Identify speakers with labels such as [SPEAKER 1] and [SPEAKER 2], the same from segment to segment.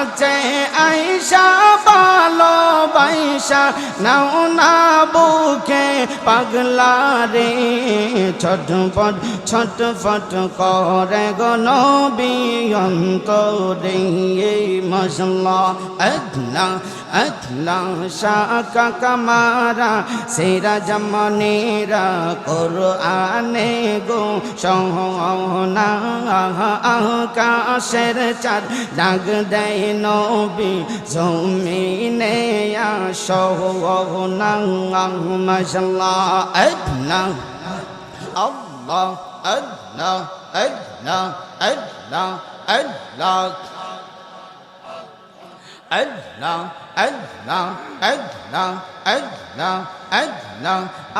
[SPEAKER 1] কাছে আইসা ভালো বাইসা নাও না বুকে পাগলা রে। ছটফট ছটফট করে গো নবী অন্তরে মশলা শাখা কামারা সেরা জমনেরা করো আনে গো সহনা আকাশের চার ডাক দেয় নবী জমিনে সহনা মশলা আদনা আল্লাহ আদনা আদনা আদনা আদনা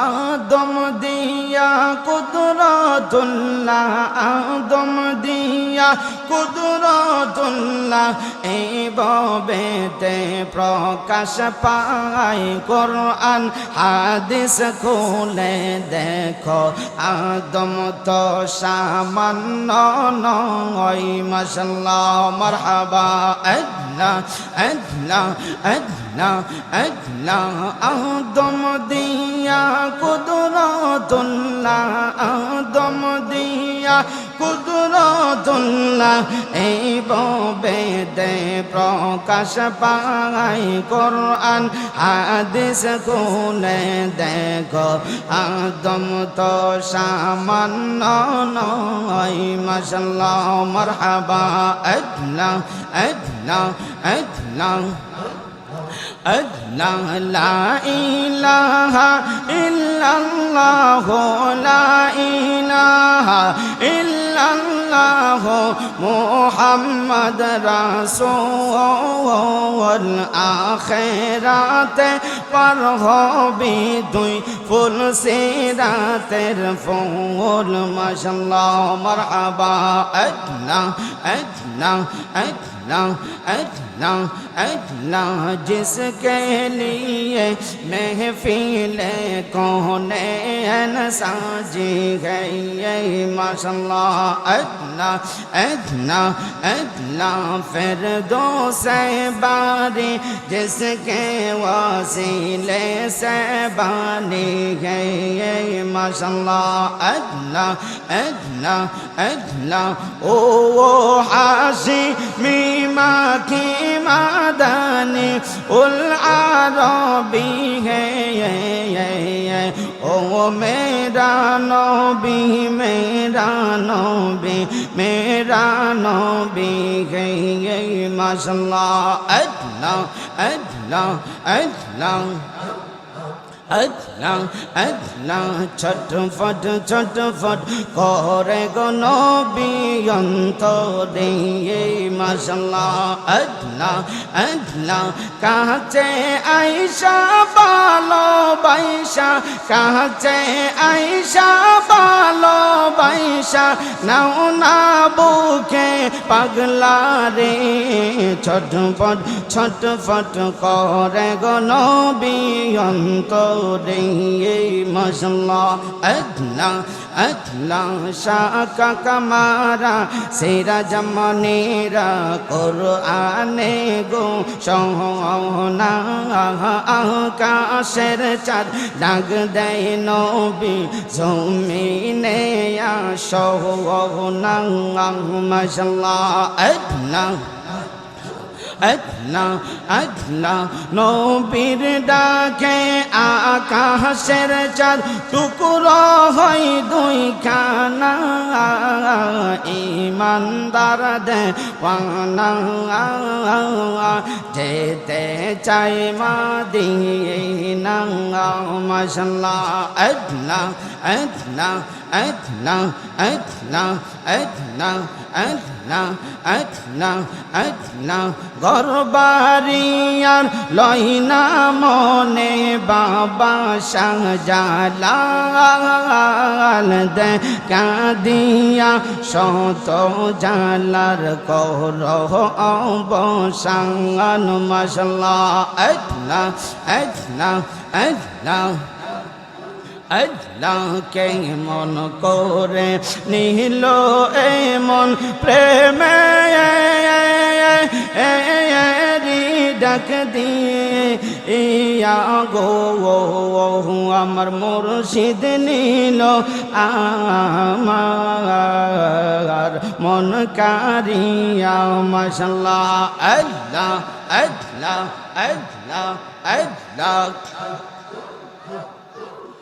[SPEAKER 1] আদম দিয়া কুদরতুল্লাহ আদম দিয়া কুদরতুল্লাহ এই ববেতে প্রকাশ পায় কোরআন হাদিস খুলে দেখো আদম তো সামান্য নয় মাশাল্লাহ মারহাবা আল্লাহ আল্লাহ আল্লাহ আল্লাহ আদম দিয়া কুদরতুল্লাহ, আদম দিয়া কুদরতুল্লাহ, এই বেদে প্রকাশ পাই কোরআন, হাদিস খুলে দেখো, আদম তো সামান্য নয়, মাশাল্লাহ, মারহাবা আল্লাহ আল্লাহ আল্লাহ الله لا إله إلا الله لا إله إلا الله محمد رسول آخرات پر হবি দুই ফুল সিরাতের ফুল মাশাল্লাহ মারহাবা আদনা আদনা আদনা اتنا اتنا اتنا جس کے لیے محفل کونے ساجی گئی ماشاء اللہ اتنا اتنا اتنا فر دو سے باری جس کے وسیلے سے بانی گئی ماشاء اللہ ادنا ادنا ادنا او حاسی می মাখি মাদানে, উল আরবি হে ও মেরা নবী মেরা নবী মেরা নবী হে মাসাল্লাহ আল্লাহ আল্লাহ আল্লাহ। আদনা আদনা ছটফট ছটফট করে গো নবী অন্তরে মাসাল্লাহ আদনা আদনা কাছে আইসা ভালোবাসা কাছে আইসা ভালো বাইসা নাও না বুকে পাগলা রে। ছটফট ছটফট করে গো বিয়ন্ত রে মশলা। अधला शाका कमारा सेरा जमनेरा करो आने गो सोना আকাশের চাঁদ, ডাক দেয় নবী, জমিনে সোহনা মশলা আদনা আদলা আদলা নবীর ডাকে আকাশের চাঁদ টুকরো হয় দুই খানা ইমানদার দে পানা যেতে চাই মাদিনা মশলা আদলা আদলা أدنى أدنى أدنى أدنى أدنى أدنى গরবারিয়ার লইনা মনে বাবা শাহজালাল কাদিয়া শত জালার কর অবসান মশলা এদনা এদনা এদনা আল্লাহকে মন করে, নিল এমন প্রেমে ডাক দিয়ে, ইয়া গো আমার মুর্শিদ নীল আমার। মন কারিয়া মাশাল্লাহ, আল্লাহ আল্লাহ আল্লাহ আল্লাহ।